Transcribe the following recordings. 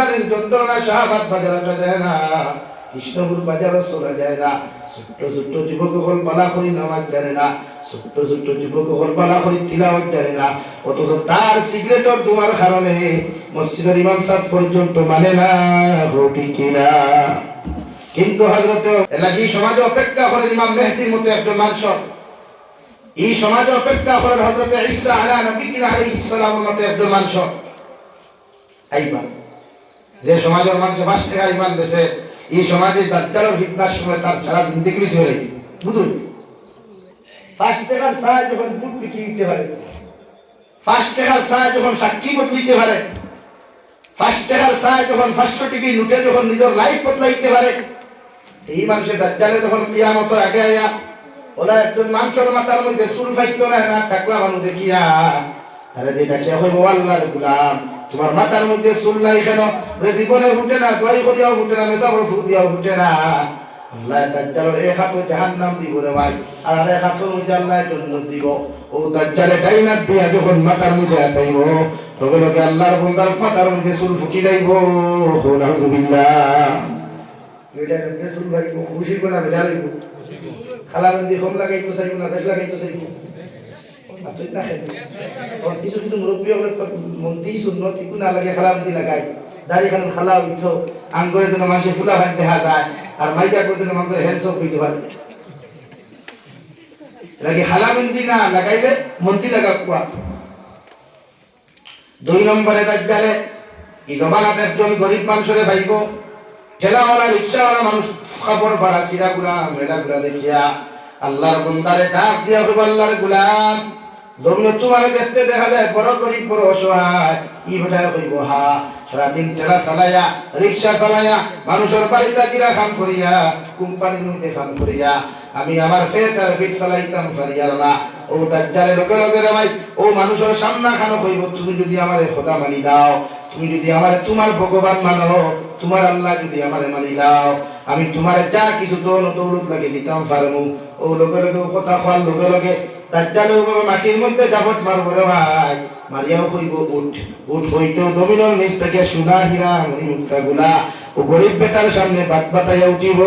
সন্তানের যন্ত্রণা শাহবাদ বাজারটা যায় না, কৃষ্ণপুর বাজারও চলা যায় না। ছোট্ট ছোট্ট যুবক হল পালা করি নামাজ জানে না, ছোট্ট ছোট্ট যুবক হল পালা করি তিলাওয়াত জানে না। অথচ তার সিগারেটর তোমার কারণে মসজিদের ইমাম সাহেব পর্যন্ত মানে না হটি কিনা। কিন্তু হজরত এলাকি সমাজে অপেক্ষা করেন ইমাম মেহদির মতো একজন মানুষ এই সমাজে অপেক্ষা করেন হজরত ঈসা আলা নবী আলাইহিস সালামের মতো একজন মানুষ আইবা যে সমাজের মানুষ পাঁচ টাকা ইমান বেছে, এই সমাজে দাজ্জালের ফিতনার সময় তার সারা দিন দেখবি হয়ে বুঝুন যখন পারে যখন সাক্ষী পারে যখন লুটে যখন নিজের পারে, এই মানুষের তখন একজন মাথার মধ্যে সুর ফাইতো না টাকলা মানুষ দেখিয়া আরে যেটা গুলাম। তোমার মাথার মধ্যে চুল নাই কেন? জীবনে উঠে না, দোয়াই করিয়াও উঠে না মেসাবর ফুট দিয়াও উঠে না। আল্লাহ দাজ্জালের এক হাত জাহান্নাম দিব রে ভাই। আর আর এক হাতের মধ্যে আল্লাহ জন্নত দিব। ও দাজ্জালে ডাইনাত দিয়া যখন মাথার মধ্যে আতাইব তখন ওকে আল্লাহর বন্দার মাথার মধ্যে চুল ফুটি যাইব। নাউজুবিল্লাহ এটা দেখতে চুল ভাই খুশি করে না খালা বন্দি কম লাগাইতো চাইব না, বেশ লাগাইতো চাইব। দেখেন আর কিছু কিছু মুরব্বী হলে মন্দি শূন্য ঠিকু না লাগে খালা বন্দি লাগাই দাড়ি খান খালা আঙ্গরে ফুলা ভাই যায় আর মাইকা করে হইতে পারে লাগে না লাগাইলে লাগা কুয়া দুই নম্বরে দাজ্জালে একজন গরিব মানুষরে ভাইব ঠেলাওয়ালা রিক্সাওয়ালা মানুষ খাবার ফারা সিরা গুলা মেলা গুলা দেখিয়া আল্লাহর বন্দারে ডাক দিয়া আল্লাহর গুলাম তোমার দেখতে দেখা যায় অসহায়। ই চালাইয়া মানুষের খাম করিয়া আমি ও লোকে লোকে ও সামনা খানো কইব তুমি যদি আমার খোদা মানি দাও, তুমি যদি আমার তোমার ভগবান মানো, তোমার আল্লাহ যদি আমারে মানি দাও, আমি তোমার যা কিছু দৌল দৌলত লাগে দিতাম পারমু ও লগে লগে কথা খোয়ার লগে লগে দাজ্জালে উপরে মাটির মধ্যে জাবট মারব রে ভাই। মারিয়াও কইব উঠ। উঠ হইতেও দমিনর নিচ থেকে সোনা হীরা মণি মুক্তা গুলা। ও গরিব বেটার সামনে বাত বাতাইয়া উঠিব।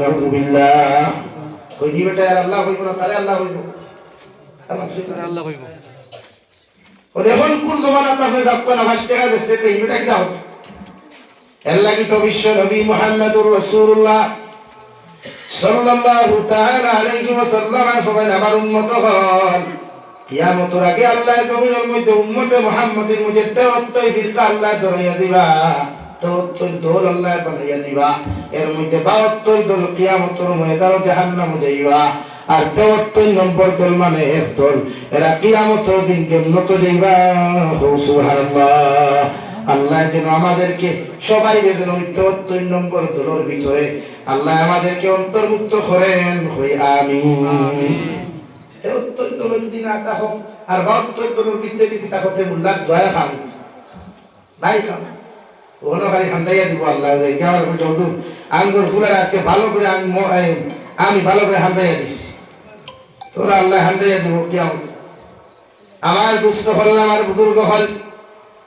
নাউজুবিল্লাহ ওই দি বেটা আল্লাহ হইব না তারে আল্লাহ হইব। আল্লাহ কইব ও দেখুন কোন জমানা তাফে যাব কোন আবাস টাকা বেচতে তো এইটা কি দাও এর লাগি তো বিশ্ব নবী মুহাম্মদুর রাসূলুল্লাহ। সাল্লাল্লাহু তাআলা আলাইহি ওয়াসাল্লাম সবাই আমার উম্মত হল কিয়ামতের আগে আল্লাহ জমিনের মধ্যে উম্মতে মুহাম্মদের মধ্যে তেহত্তর ফিরকা আল্লাহ ধরাইয়া দিবা। তেহত্তর দল আল্লাহ বানাইয়া দিবা। এর মধ্যে বাহাত্তর দল কিয়ামতের ময়দান জাহান্নামে যাইবা। আর তেহত্তর নম্বর দল মানে এক দল। এরা কিয়ামতের দিন কেমনত যাইবা। হো সুবহানাল্লাহ। আল্লাহ যেন আমাদেরকে সবাই যেন ওই নম্বর দলের ভিতরে আল্লাহ আমাদেরকে অন্তর্ভুক্ত করেন। হই আমিন। তেহত্তর দল যদি না থাকো আর বাহাত্তর দলের ভিতরে যদি থাকতে মোল্লার দয়া খান। নাই খান। ওখানে খালি খান্দাইয়া দিব আল্লাহ আমার বলছে হুজুর, আঙ্গুর ফুলের আজকে ভালো করে আমি আমি ভালো করে হান্দাইয়া দিছি। তোরা আল্লাহ হান্দাইয়া দিব কেমন আমার দুস্থ হল আমার বুজুর্গ হল।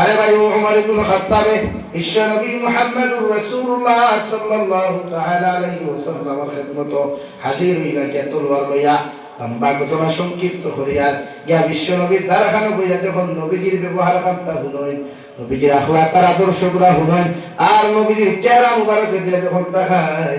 আরে ভাই, ও উমর ইবনে খাত্তাবে। বিশ্ব নবী মুহাম্মদুর রাসূলুল্লাহ সাল্লাল্লাহু তাআলা আলাইহি ওয়াসাল্লামের খিদমত হাজির হইলা কে তলোয়ার লইয়া লম্বা ঘটনা সংক্ষিপ্ত করিয়ার গিয়া বিশ্ব নবীর দ্বারখানে বইয়া যখন নবীজির ব্যবহার খান্তা হুনই নবীজির আখলাক তার আদর্শগুলা হুনই আর নবীজির চেহারা মুবারক দিয়ে যখন তাকাই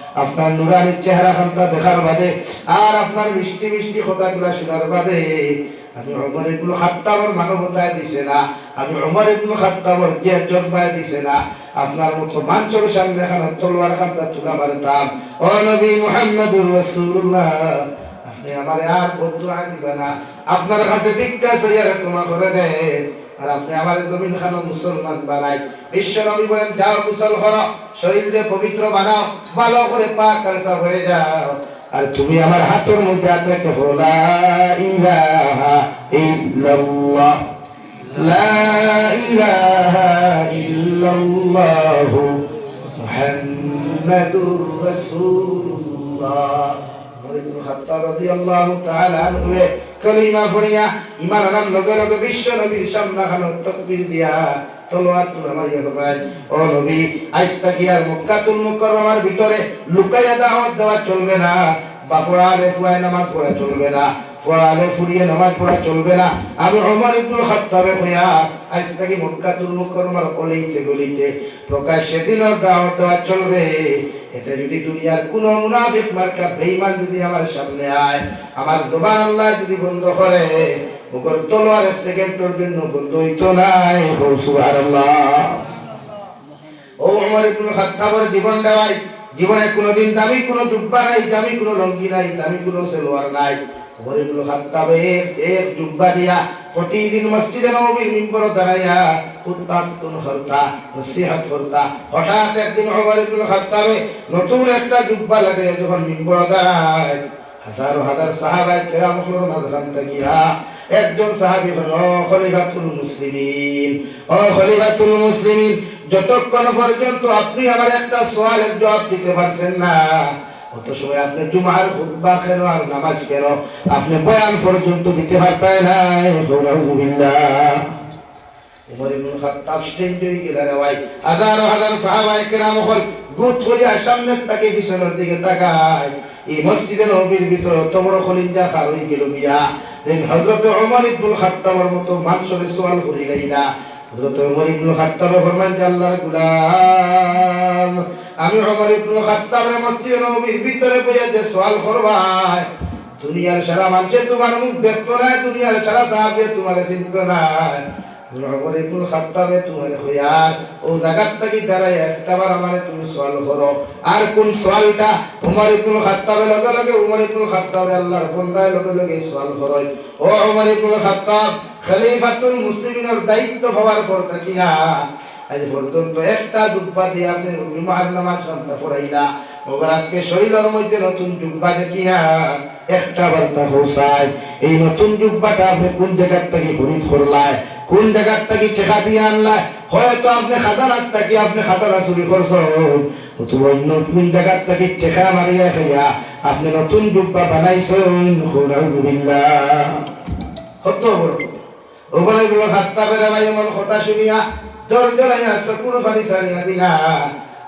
আপনার নুরানির চেহারা খান্তা দেখার বাদে আর আপনার মিষ্টি মিষ্টি কথাগুলা শোনার বাদে আমি অমর ইবনুল খাত্তাবর মানবতায় দিছে না, আমি অমর ইবনুল খাত্তাবর যে জন্মায় দিছে না। আপনার মতো মাঞ্চর সামনে খান তলোয়ার খান্তা তুলা মারতাম ও নবী মুহাম্মদুর রাসূলুল্লাহ, আপনি আমারে আর বদুয়া দিবেন না। আপনার কাছে চাইয়া ক্ষমা করে দেন। আর আপনি আমার জমিন খানো মুসলমান বানাই। বিশ্ব নবী বলেন যাও কুশল করো শরীরে পবিত্র বানাও ভালো করে পাক সব হয়ে যাও। আর তুমি আমার হাতের মধ্যে হাত রেখে বলো, লা ইলাহা ইল্লাল্লাহ লা ইলাহা ইল্লাল্লাহু মুহাম্মাদুর রাসূলুল্লাহ। ওমর ইবনে খাত্তাব রাদিয়াল্লাহু তাআলা আনহু কলিমা পড়িয়া ইমান আনার লগে লগে বিশ্ব নবীর সামনে খানো তাকবীর দিয়া তলোয়ার তুলা মারিয়া কবাই ও নবী তাকি আর মক্কাতুল মুকাররমার ভিতরে লুকাইয়া দাওয়াত দেওয়া চলবে না। বা পড়ালে ফুয়ায় নামাজ পড়া চলবে না পড়ালে ফুরিয়ে নামাজ পড়া চলবে না। আমি ওমর ইবনুল খাত্তাবে হইয়া আজ তাকি মক্কাতুল মুকাররমার গলিতে গলিতে প্রকাশ্যে দিনের দাওয়াত দেওয়া চলবে। এতে যদি দুনিয়ার কোন মুনাফিক মার্কা বেঈমান যদি আমার সামনে আয়, আমার জবান আল্লাহ যদি বন্ধ করে ওকর তলোয়ারের সেকেন্ডের জন্য বন্ধ হইতো নাই। সুবহানাল্লাহ। ও ওমর ইবনুল খাত্তাবের জীবন দেওয়াই জীবনে কোনোদিন দামি কোনো জুব্বা নাই, দামি কোনো লঙ্গি নাই, দামি কোনো সেলোয়ার নাই। ওমর ইবনুল খাত্তাবের এক জুব্বা দিয়া প্রতিদিন মসজিদে নববীর মিম্বর দাঁড়াইয়া খুতবা কোন করতা, নসিহত করতা। হঠাৎ একদিন ওমর ইবনুল খাত্তাবে নতুন একটা জুব্বা লাগে যখন মিম্বর দাঁড়ায়, হাজার হাজার সাহাবায়ে কেরাম হলো মাঝখান থাকিয়া একজন সাহাবী হলো, খলিফাতুল মুসলিমিন। ও খলিফাতুল মুসলিমিন, যতক্ষণ পর্যন্ত আপনি আমার একটা সওয়ালের জবাব দিতে পারছেন না অত সময় আপনি জুমার খুতবা কেন আর নামাজ কেন আপনি বয়ান পর্যন্ত দিতে পারতেন না আলহামদুলিল্লাহ উমর ইবনে ভাই। হাজার হাজার সাহাবায়ে কেরাম হল গুত করিয়া সামনের তাকে পিছনের দিকে তাকায়। এই মসজিদে নবীর ভিতরে বড় খলিঞ্জা খার হয়ে গেল গিয়া দেখ, হযরত ওমর মতো মানুষের সওয়াল করিলাই না। হযরত ওমর ইবনুল খাত্তাব ফরমান যে আল্লাহর আমি ওমর ইবনুল খাত্তাবের মসজিদে নবীর ভিতরে বইয়া যে সওয়াল করবাই দুনিয়ার সারা মানুষে তোমার মুখ দেখতো না, দুনিয়ার সারা সাহাবে তোমার চিনত না। ওমর ইবনুল খাত্তাবে তোমার খয়াল ও জায়গার থেকে দাঁড়ায় একটাবার আমারে তুমি সওয়াল করো। আর কোন সওয়ালটা ওমর ইবনুল খাত্তাবে লগে লগে ওমর ইবনুল খাত্তাবে আল্লাহর বন্দায় লগে লগে সওয়াল করো ও ওমর ইবনুল খাত্তাব, খলিফাতুল মুসলিমিনের দায়িত্ব হওয়ার পর থাকিয়া আজ পর্যন্ত একটা জুব্বা দিয়ে আপনি জুমার নামাজ সন্তা পড়াইলা। ওবার আজকে শরীরের মধ্যে নতুন জুব্বা দেখিয়া একটা বার্তা হোসায় এই নতুন জুব্বাটা আপনি কোন জায়গার থেকে খরিদ করলায়? কোন জায়গার থেকে টেকা দিয়ে আনলায়? হয়তো আপনি খাদানার থেকে আপনি খাদানা চুরি করছেন। অথবা অন্য কোন জায়গার থেকে টেকা মারিয়া খাইয়া আপনি নতুন জুব্বা বানাইছেন। কত বড় ওগুলো গুলো হাত্তা বেড়ে ভাই এমন কথা শুনিয়া জোর জোরাইয়া চকুর ফানি সারিয়া দিলা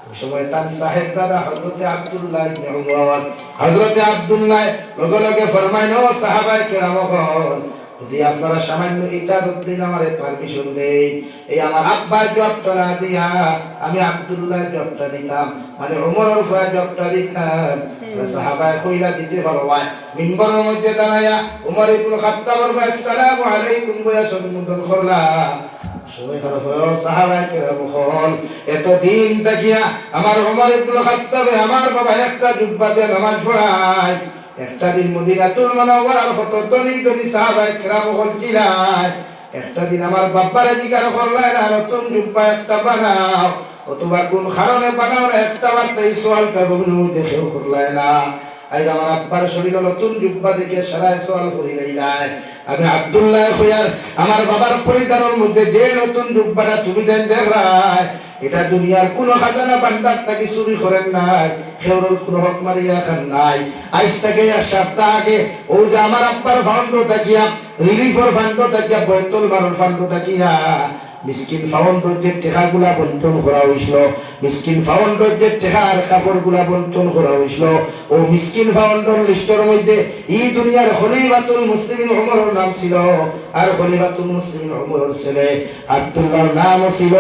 ওই সময় তার সাহেব দাদা হজরতে আব্দুল্লাহ ইবনে উমর। হজরতে আব্দুল্লাহ লগে লগে ফরমাইন ও সাহাবায়ে কেরাম হল যদি আপনারা সামান্য ইজাজত দিন আমারে পারমিশন দেই। এই আমার আব্বা জবটা না দিয়া আমি আব্দুল্লাহ জবটা দিতাম মানে ফুয়া জবটা দিতাম। সাহাবায়ে কইলা দিতে মিম্বরের মধ্যে দাঁড়ায়া ইবনে ভাই আসসালামু আলাইকুম বয়া সম্বোধন করলা। হয় এতদিন তাকিয়া আমার ওমর ইবনে খাত্তাবে আমার বাবা একটা জুব্বা দিয়ে নামাজ পড়ায় একটা দিন মদিনাতুল মুনাওয়ারার কত দলি দলি সাহাবায়ে কেরাম হল চিলায় একটা দিন আমার বাব্বারে জিজ্ঞাসা করলেন না নতুন জুব্বা একটা বানাও অথবা কোন কারণে বানাও না একটা বার্তা এই সোয়ালটা তুমি দেখেও করলাই না আজ আমার আব্বার শরীরে নতুন জুব্বা দেখে সারায় সোয়াল করি নাই আমি আবদুল্লাহ হইয়ার আমার বাবার পরিধানের মধ্যে যে নতুন জুব্বাটা তুমি দেন দেখরাই এটা দুনিয়ার কোন খাজানা ভান্ডার তাকে চুরি করেন নাই, খেউরুল কোন হক মারিয়া খান নাই। আজ থেকে এক সপ্তাহ আগে, ও যে আমার আব্বার ফান্ড থাকিয়া রিলিফর ফান্ড থাকিয়া বৈতল মারর ফান্ড থাকিয়া মিসকিন ফাউন্ডর যে টেকাগুলা বন্টন করা হয়েছিল মিসকিন ফাউন্ডর যে টেকার কাপড়গুলা বন্টন করা হয়েছিল ও মিসকিন ফাউন্ডর লিস্টের মধ্যে এই দুনিয়ার খলিফাতুল মুসলিমিন ওমরের নাম ছিল আর খলিফাতুল মুসলিমিন ওমরের ছেলে আব্দুল্লাহর নাম ছিল।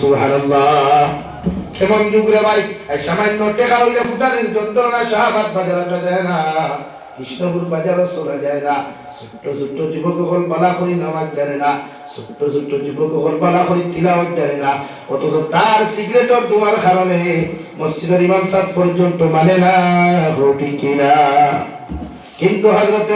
সুবহানাল্লাহ। কেমন যুগ রে ভাই? সামান্য টেকা হইলে ফুটানের যন্ত্রণা শাহবাদ বাজারটা যায় না। কৃষ্ণপুর বাজারও চলা যায় না। ছোট্ট ছোট্ট যুবক হল বালা করি নামাজ জানে না। ছোট্ট ছোট্ট যুবক হল বালা করি তিলাওয়াত জানে না। অথচ তার সিগারেটর তোমার কারণে মসজিদের ইমাম সাহেব পর্যন্ত মানে না রুটি কিনা। কিন্তু হজরত